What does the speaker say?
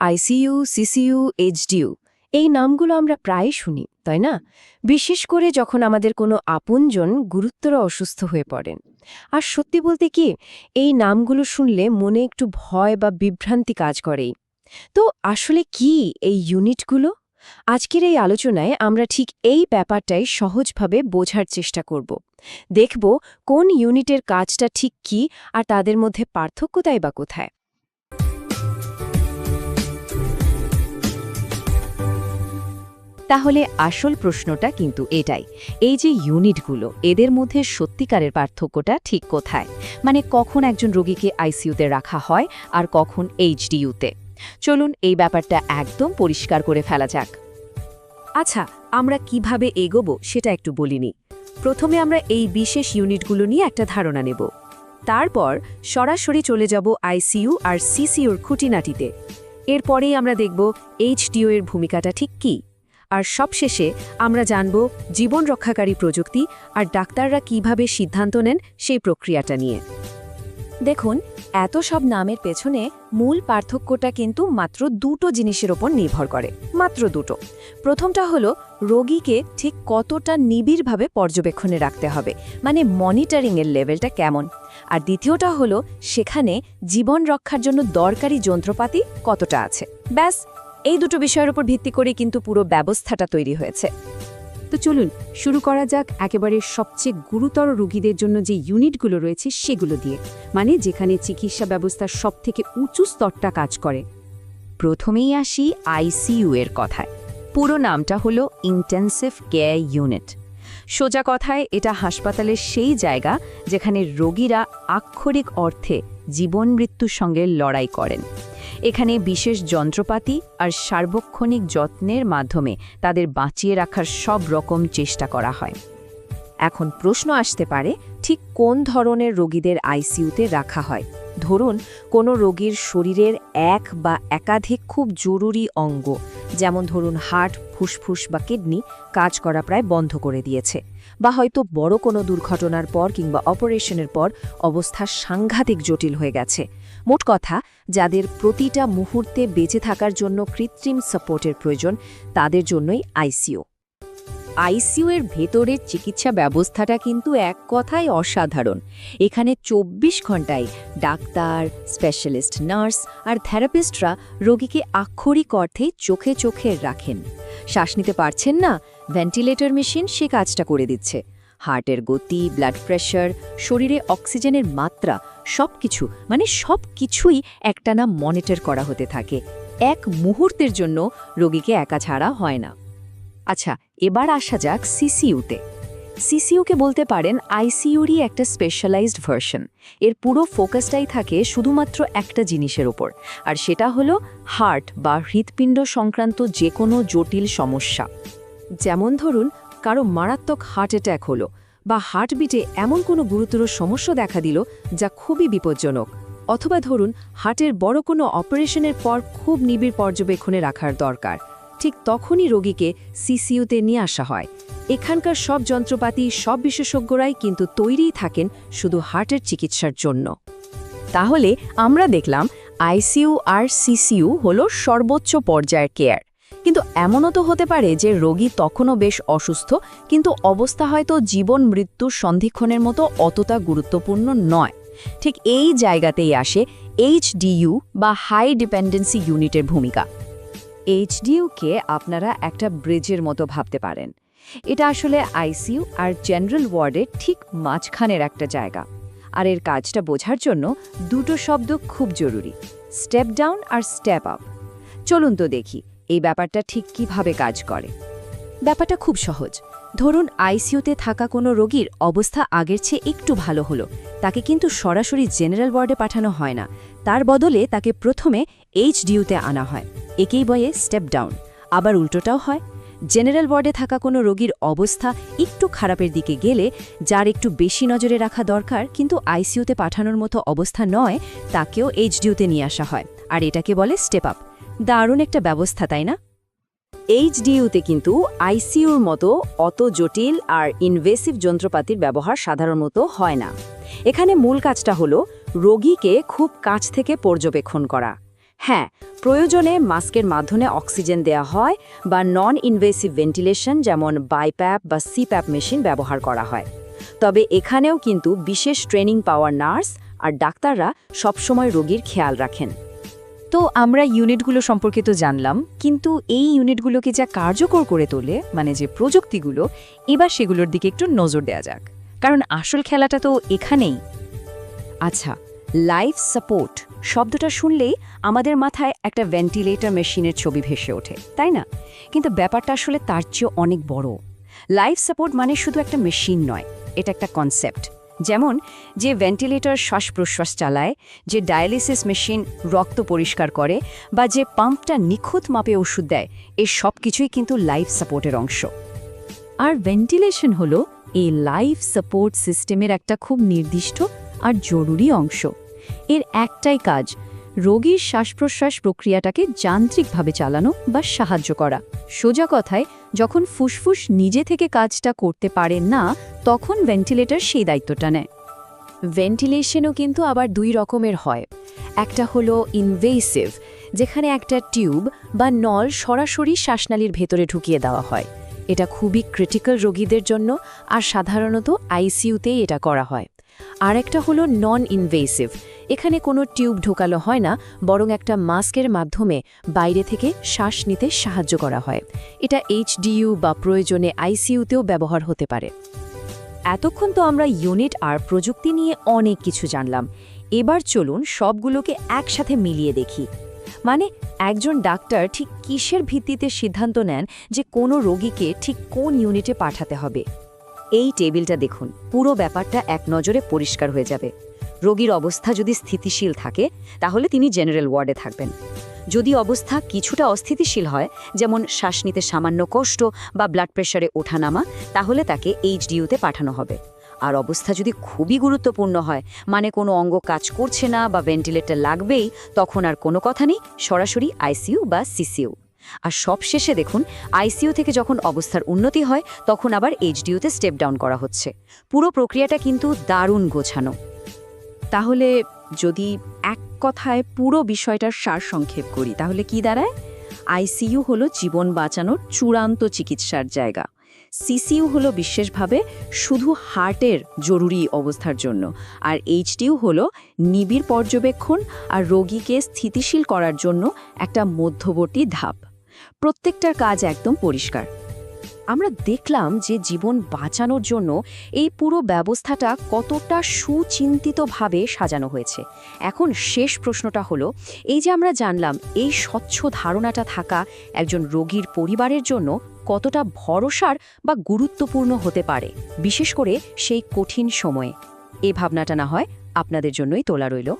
ICU, CCU এইচডিউ এই নামগুলো আমরা প্রায় শুনি, তাই না? বিশেষ করে যখন আমাদের কোনো আপনজন গুরুতর অসুস্থ হয়ে পড়েন। আর সত্যি বলতে কি, এই নামগুলো শুনলে মনে একটু ভয় বা বিভ্রান্তি কাজ করেই। তো আসলে কি এই ইউনিটগুলো? আজকের এই আলোচনায় আমরা ঠিক এই ব্যাপারটাই সহজভাবে বোঝার চেষ্টা করব। দেখব কোন ইউনিটের কাজটা ঠিক কি আর তাদের মধ্যে পার্থক্যতাই বা কোথায়। তাহলে আসল প্রশ্নটা কিন্তু এটাই। এই যে ইউনিটগুলো, এদের মধ্যে সত্যিকারের পার্থক্যটা ঠিক কোথায়? মানে কখন একজন রোগীকে আইসিইউতে রাখা হয় আর কখন এইচডিইউতে? চলুন এই ব্যাপারটা একদম পরিষ্কার করে ফেলা যাক। আচ্ছা আমরা কীভাবে এগোবো সেটা একটু বলিনি। প্রথমে আমরা এই বিশেষ ইউনিটগুলো নিয়ে একটা ধারণা নেব। তারপর সরাসরি চলে যাব আইসিইউ আর সিসিইউর খুঁটিনাটিতে। এরপরেই আমরা দেখব এইচডিও এর ভূমিকাটা ঠিক কী? আর সবশেষে আমরা জানব জীবন রক্ষাকারী প্রযুক্তি আর ডাক্তাররা কীভাবে সিদ্ধান্ত নেন সেই প্রক্রিয়াটা নিয়ে। দেখুন, এত সব নামের পেছনে মূল পার্থক্যটা কিন্তু মাত্র দুটো জিনিসের ওপর নির্ভর করে, মাত্র দুটো। প্রথমটা হলো, রোগীকে ঠিক কতটা নিবিড়ভাবে পর্যবেক্ষণে রাখতে হবে মানে মনিটরিংয়ের লেভেলটা কেমন। আর দ্বিতীয়টা হলো, সেখানে জীবন রক্ষার জন্য দরকারি যন্ত্রপাতি কতটা আছে। ব্যাস এই দুটো বিষয়ের উপর ভিত্তি করে কিন্তু পুরো ব্যবস্থাটা তৈরি হয়েছে। তো চলুন, শুরু করা যাক একেবারে সবচেয়ে গুরুতর রোগীদের জন্য যে ইউনিটগুলো রয়েছে সেগুলো দিয়ে। মানে যেখানে চিকিৎসা ব্যবস্থার সবথেকে উঁচু স্তরটা কাজ করে। প্রথমেই আসি আইসিইউ এর কথায়। পুরো নামটা হলো ইন্টেন্সিভ কেয়ার ইউনিট। সোজা কথায় এটা হাসপাতালের সেই জায়গা যেখানে রোগীরা আক্ষরিক অর্থে জীবন মৃত্যুর সঙ্গে লড়াই করেন। এখানে বিশেষ যন্ত্রপাতি আর সার্বক্ষণিক যত্নের মাধ্যমে তাদের বাঁচিয়ে রাখার সব রকম চেষ্টা করা হয়। এখন প্রশ্ন আসতে পারে, ঠিক কোন ধরনের রোগীদের আইসিইউতে রাখা হয়? ধরুন, কোনো রোগীর শরীরের এক বা একাধিক খুব জরুরি অঙ্গ, যেমন ধরুন হার্ট, ফুসফুস বা কিডনি, কাজ করা প্রায় বন্ধ করে দিয়েছে। বা হয়তো বড় কোনো দুর্ঘটনার পর কিংবা অপারেশনের পর অবস্থা সাংঘাতিক জটিল হয়ে গেছে। মোট কথা, যাদের প্রতিটা মুহূর্তে বেঁচে থাকার জন্য কৃত্রিম সাপোর্টের প্রয়োজন, তাদের জন্যই আইসিইউ। আইসিইউ এর ভেতরের চিকিৎসা ব্যবস্থাটা কিন্তু এক কথায় অসাধারণ। এখানে ২৪ ঘন্টায় ডাক্তার, স্পেশালিস্ট নার্স আর থেরাপিস্টরা রোগীকে আক্ষরিক অর্থে চোখে চোখে রাখেন। শ্বাস নিতে পারছেন না, ভেন্টিলেটর মেশিন সে কাজটা করে দিচ্ছে। হার্টের গতি ব্লাড প্রেশার শরীরে অক্সিজেনের মাত্রা, সবকিছু মানে সব কিছুই একটানা মনিটর করা হতে থাকে। এক মুহূর্তের জন্য রোগীকে একা ছাড়া হয় না। আচ্ছা এবার আসা যাক সিসিইউতে সিসিইউকে বলতে পারেন আইসিইউরই একটা স্পেশালাইজড ভার্সন এর পুরো ফোকাসটাই থাকে শুধুমাত্র একটা জিনিসের ওপর, আর সেটা হলো হার্ট বা হৃৎপিণ্ড সংক্রান্ত যে কোনো জটিল সমস্যা। যেমন ধরুন কারও মারাত্মক হার্ট অ্যাট্যাক হলো বা হার্টবিটে এমন কোনো গুরুতর সমস্যা দেখা দিল যা খুবই বিপজ্জনক। অথবা ধরুন হার্টের বড় কোনো অপারেশনের পর খুব নিবিড় পর্যবেক্ষণে রাখার দরকার। ঠিক তখনই রোগীকে সিসিইউতে নিয়ে আসা হয়। এখানকার সব যন্ত্রপাতি, সব বিশেষজ্ঞরাই কিন্তু তৈরিই থাকেন শুধু হার্টের চিকিৎসার জন্য। তাহলে আমরা দেখলাম আইসিইউ আর সিসিইউ হল সর্বোচ্চ পর্যায়ের কেয়ার কিন্তু এমনও তো হতে পারে যে রোগী তখনও বেশ অসুস্থ, কিন্তু অবস্থা হয়তো জীবন মৃত্যুর সন্ধিক্ষণের মতো অতটা গুরুত্বপূর্ণ নয়। ঠিক এই জায়গাতেই আসে এইচডিইউ বা হাই ডিপেন্ডেন্সি ইউনিটের ভূমিকা। এইচডিইউকে আপনারা একটা ব্রিজের মতো ভাবতে পারেন। এটা আসলে আইসিইউ আর জেনারেল ওয়ার্ডের ঠিক মাঝখানের একটা জায়গা। আর এর কাজটা বোঝার জন্য দুটো শব্দ খুব জরুরি, স্টেপ ডাউন আর স্টেপ আপ। চলুন তো দেখি এই ব্যাপারটা ঠিক কীভাবে কাজ করে? ব্যাপারটা খুব সহজ। ধরুন আইসিইউতে থাকা কোনো রোগীর অবস্থা আগের চেয়ে একটু ভালো হলো। তাকে কিন্তু সরাসরি জেনারেল ওয়ার্ডে পাঠানো হয় না। তার বদলে তাকে প্রথমে এইচডিইউতে আনা হয়। একেই বয়ে স্টেপ ডাউন। আবার উল্টোটাও হয়। জেনারেল ওয়ার্ডে থাকা কোনো রোগীর অবস্থা একটু খারাপের দিকে গেলে যার একটু বেশি নজরে রাখা দরকার কিন্তু আইসিইউতে পাঠানোর মতো অবস্থা নয়, তাকেও এইচডিইউতে নিয়ে আসা হয়। আর এটাকে বলে স্টেপ আপ। দারুণ একটা ব্যবস্থা, তাই না? এইচডিইউতে কিন্তু আইসিইউর মতো অত জটিল আর ইনভেসিভ যন্ত্রপাতির ব্যবহার সাধারণত হয় না। এখানে মূল কাজটা হলো রোগীকে খুব কাছ থেকে পর্যবেক্ষণ করা। হ্যাঁ প্রয়োজনে মাস্কের মাধ্যমে অক্সিজেন দেয়া হয় বা নন ইনভেসিভ ভেন্টিলেশন যেমন বাইপ্যাপ বা সিপ্যাপ মেশিন ব্যবহার করা হয়। তবে এখানেও কিন্তু বিশেষ ট্রেনিং পাওয়ার নার্স আর ডাক্তাররা সবসময় রোগীর খেয়াল রাখেন। তো আমরা ইউনিটগুলো সম্পর্কে তো জানলাম, কিন্তু এই ইউনিটগুলোকে যা কার্যকর করে তোলে মানে যে প্রযুক্তিগুলো, এবার সেগুলোর দিকে একটু নজর দেওয়া যাক। কারণ আসল খেলাটা তো এখানেই। আচ্ছা লাইফ সাপোর্ট শব্দটা শুনলেই আমাদের মাথায় একটা ভেন্টিলেটর মেশিনের ছবি ভেসে ওঠে, তাই না? কিন্তু ব্যাপারটা আসলে তার চেয়েও অনেক বড়। লাইফ সাপোর্ট মানে শুধু একটা মেশিন নয়, এটা একটা কনসেপ্ট যেমন যে ভেন্টিলেটর শ্বাস প্রশ্বাস চালায়, যে ডায়ালিসিস মেশিন রক্ত পরিষ্কার করে বা যে পাম্পটা নিখুঁত মাপে ওষুধ দেয় এর সব কিছুই কিন্তু লাইফ সাপোর্টের অংশ। আর ভেন্টিলেশন হল এই লাইফ সাপোর্ট সিস্টেমের একটা খুব নির্দিষ্ট আর জরুরি অংশ। এর একটাই কাজ রোগীর শ্বাস প্রশ্বাস প্রক্রিয়াটাকে যান্ত্রিকভাবে চালানো বা সাহায্য করা। সোজা কথায়, যখন ফুসফুস নিজে থেকে কাজটা করতে পারেন না, তখন ভেন্টিলেটর সেই দায়িত্বটা নেয়। ভেন্টিলেশনও কিন্তু আবার দুই রকমের হয়। একটা হলো ইনভেসিভ যেখানে একটা টিউব বা নল সরাসরি শ্বাসনালীর ভেতরে ঢুকিয়ে দেওয়া হয়। এটা খুবই ক্রিটিক্যাল রোগীদের জন্য আর সাধারণত আইসিইউতেই এটা করা হয়। আর একটা হলো নন ইনভেসিভ এখানে কোনো টিউব ঢোকালো হয় না, বরং একটা মাস্কের মাধ্যমে বাইরে থেকে শ্বাস নিতে সাহায্য করা হয়। এটা এইচডিইউ বা প্রয়োজনে আইসিইউতেও ব্যবহার হতে পারে। এতক্ষণ তো আমরা ইউনিট আর প্রযুক্তি নিয়ে অনেক কিছু জানলাম। এবার চলুন সবগুলোকে একসাথে মিলিয়ে দেখি। মানে একজন ডাক্তার ঠিক কিসের ভিত্তিতে সিদ্ধান্ত নেন যে কোনো রোগীকে ঠিক কোন ইউনিটে পাঠাতে হবে? এই টেবিলটা দেখুন, পুরো ব্যাপারটা এক নজরে পরিষ্কার হয়ে যাবে। রোগীর অবস্থা যদি স্থিতিশীল থাকে, তাহলে তিনি জেনারেল ওয়ার্ডে থাকবেন। যদি অবস্থা কিছুটা অস্থিতিশীল হয়, যেমন শ্বাস নিতে সামান্য কষ্ট বা ব্লাড প্রেশারে ওঠানামা, তাহলে তাকে এইচডিইউতে পাঠানো হবে। আর অবস্থা যদি খুবই গুরুত্বপূর্ণ হয় মানে কোনো অঙ্গ কাজ করছে না বা ভেন্টিলেটর লাগবেই, তখন আর কোনো কথা নেই, সরাসরি আইসিইউ বা সিসিইউ। আর সবশেষে দেখুন, আইসিইউ থেকে যখন অবস্থার উন্নতি হয়, তখন আবার এইচডিউতে স্টেপ ডাউন করা হচ্ছে। পুরো প্রক্রিয়াটা কিন্তু দারুণ গোছানো। তাহলে যদি এক কথায় পুরো বিষয়টার সার সংক্ষেপ করি, তাহলে কি দাঁড়ায়? আইসিইউ হলো জীবন বাঁচানোর চূড়ান্ত চিকিৎসার জায়গা। সিসিইউ হলো বিশেষভাবে শুধু হার্টের জরুরি অবস্থার জন্য, আর এইচডিইউ হলো নিবিড় পর্যবেক্ষণ আর রোগীকে স্থিতিশীল করার জন্য একটা মধ্যবর্তী ধাপ। প্রত্যেকটার কাজ একদম পরিষ্কার। আমরা দেখলাম যে জীবন বাঁচানোর জন্য এই পুরো ব্যবস্থাটা কতটা সুচিন্তিতভাবে সাজানো হয়েছে। এখন শেষ প্রশ্নটা হলো, এই যে আমরা জানলাম এই স্বচ্ছ ধারণাটা থাকা একজন রোগীর পরিবারের জন্য কতটা ভরসার বা গুরুত্বপূর্ণ হতে পারে, বিশেষ করে সেই কঠিন সময়ে। এ ভাবনাটা না হয় আপনাদের জন্যই তোলা রইল।